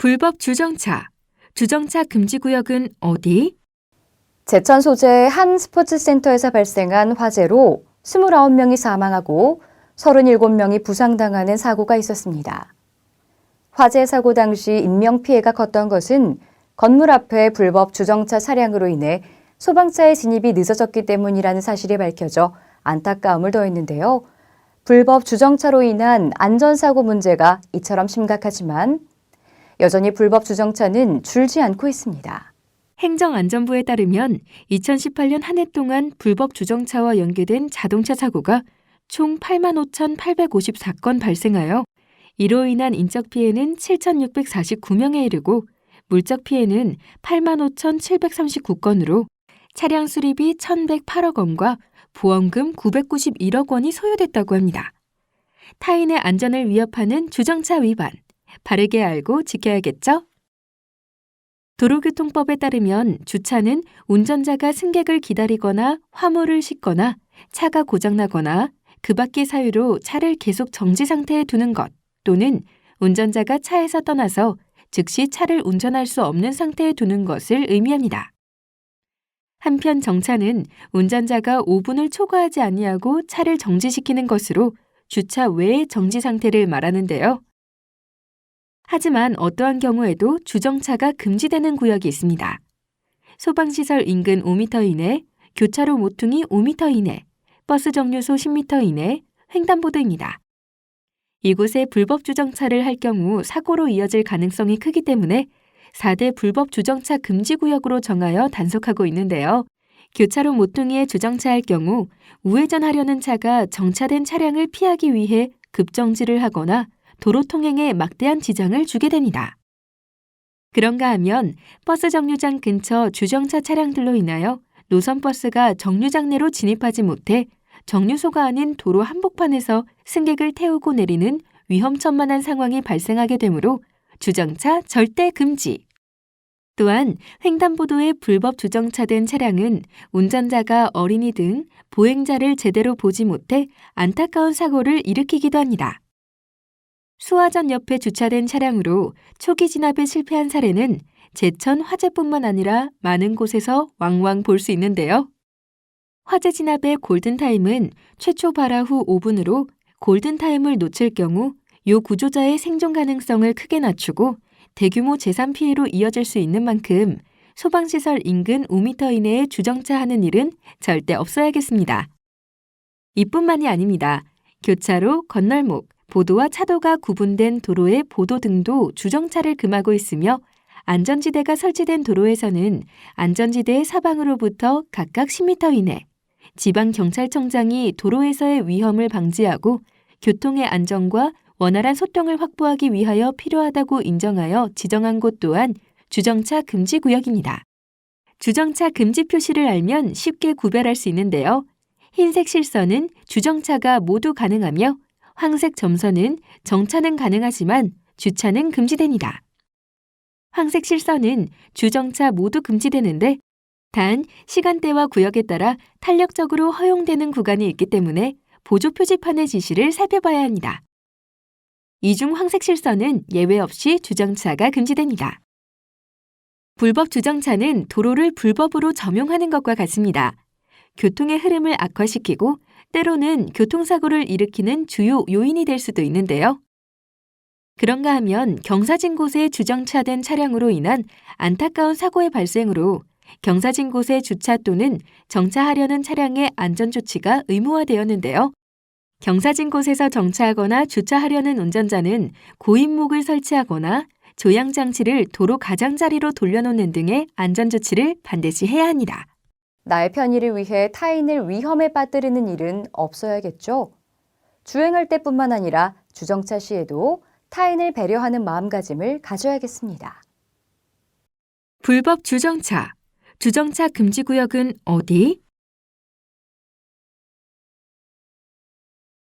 불법 주정차. 주정차 금지 구역은 어디? 제천 소재의 한 스포츠 센터에서 발생한 화재로 29명이 사망하고 37명이 부상당하는 사고가 있었습니다. 화재 사고 당시 인명피해가 컸던 것은 건물 앞에 불법 주정차 차량으로 인해 소방차의 진입이 늦어졌기 때문이라는 사실이 밝혀져 안타까움을 더했는데요. 불법 주정차로 인한 안전사고 문제가 이처럼 심각하지만 여전히 불법 주정차는 줄지 않고 있습니다. 행정안전부에 따르면 2018년 한 해 동안 불법 주정차와 연계된 자동차 사고가 총 85,854건 발생하여 이로 인한 인적 피해는 7,649명에 이르고 물적 피해는 85,739건으로 차량 수리비 1,108억 원과 보험금 991억 원이 소요됐다고 합니다. 타인의 안전을 위협하는 주정차 위반, 바르게 알고 지켜야겠죠? 도로교통법에 따르면 주차는 운전자가 승객을 기다리거나 화물을 싣거나 차가 고장나거나 그 밖의 사유로 차를 계속 정지 상태에 두는 것 또는 운전자가 차에서 떠나서 즉시 차를 운전할 수 없는 상태에 두는 것을 의미합니다. 한편 정차는 운전자가 5분을 초과하지 아니하고 차를 정지시키는 것으로 주차 외의 정지 상태를 말하는데요. 하지만 어떠한 경우에도 주정차가 금지되는 구역이 있습니다. 소방시설 인근 5m 이내, 교차로 모퉁이 5m 이내, 버스 정류소 10m 이내, 횡단보 도입니다. 이곳에 불법 주정차를 할 경우 사고로 이어질 가능성이 크기 때문에 4대 불법 주정차 금지 구역으로 정하여 단속하고 있는데요. 교차로 모퉁이에 주정차할 경우 우회전하려는 차가 정차된 차량을 피하기 위해 급정지를 하거나 도로 통행에 막대한 지장을 주게 됩니다. 그런가 하면 버스 정류장 근처 주정차 차량들로 인하여 노선 버스가 정류장 내로 진입하지 못해 정류소가 아닌 도로 한복판에서 승객을 태우고 내리는 위험천만한 상황이 발생하게 되므로 주정차 절대 금지. 또한 횡단보도에 불법 주정차된 차량은 운전자가 어린이 등 보행자를 제대로 보지 못해 안타까운 사고를 일으키기도 합니다. 수화전 옆에 주차된 차량으로 초기 진압에 실패한 사례는 제천 화재뿐만 아니라 많은 곳에서 왕왕 볼 수 있는데요. 화재 진압의 골든타임은 최초 발화 후 5분으로 골든타임을 놓칠 경우 요 구조자의 생존 가능성을 크게 낮추고 대규모 재산 피해로 이어질 수 있는 만큼 소방시설 인근 5m 이내에 주정차하는 일은 절대 없어야겠습니다. 이뿐만이 아닙니다. 교차로, 건널목, 보도와 차도가 구분된 도로의 보도 등도 주정차를 금하고 있으며 안전지대가 설치된 도로에서는 안전지대의 사방으로부터 각각 10m 이내, 지방경찰청장이 도로에서의 위험을 방지하고 교통의 안전과 원활한 소통을 확보하기 위하여 필요하다고 인정하여 지정한 곳 또한 주정차 금지 구역입니다. 주정차 금지 표시를 알면 쉽게 구별할 수 있는데요. 흰색 실선은 주정차가 모두 가능하며 황색 점선은 정차는 가능하지만 주차는 금지됩니다. 황색 실선은 주정차 모두 금지되는데 단 시간대와 구역에 따라 탄력적으로 허용되는 구간이 있기 때문에 보조 표지판의 지시를 살펴봐야 합니다. 이중 황색 실선은 예외 없이 주정차가 금지됩니다. 불법 주정차는 도로를 불법으로 점용하는 것과 같습니다. 교통의 흐름을 악화시키고 때로는 교통사고를 일으키는 주요 요인이 될 수도 있는데요. 그런가 하면 경사진 곳에 주정차된 차량으로 인한 안타까운 사고의 발생으로 경사진 곳에 주차 또는 정차하려는 차량의 안전조치가 의무화되었는데요. 경사진 곳에서 정차하거나 주차하려는 운전자는 고인목을 설치하거나 조향장치를 도로 가장자리로 돌려놓는 등의 안전조치를 반드시 해야 합니다. 나의 편의를 위해 타인을 위험에 빠뜨리는 일은 없어야겠죠. 주행할 때뿐만 아니라 주정차 시에도 타인을 배려하는 마음가짐을 가져야겠습니다. 불법 주정차. 주정차 금지 구역은 어디?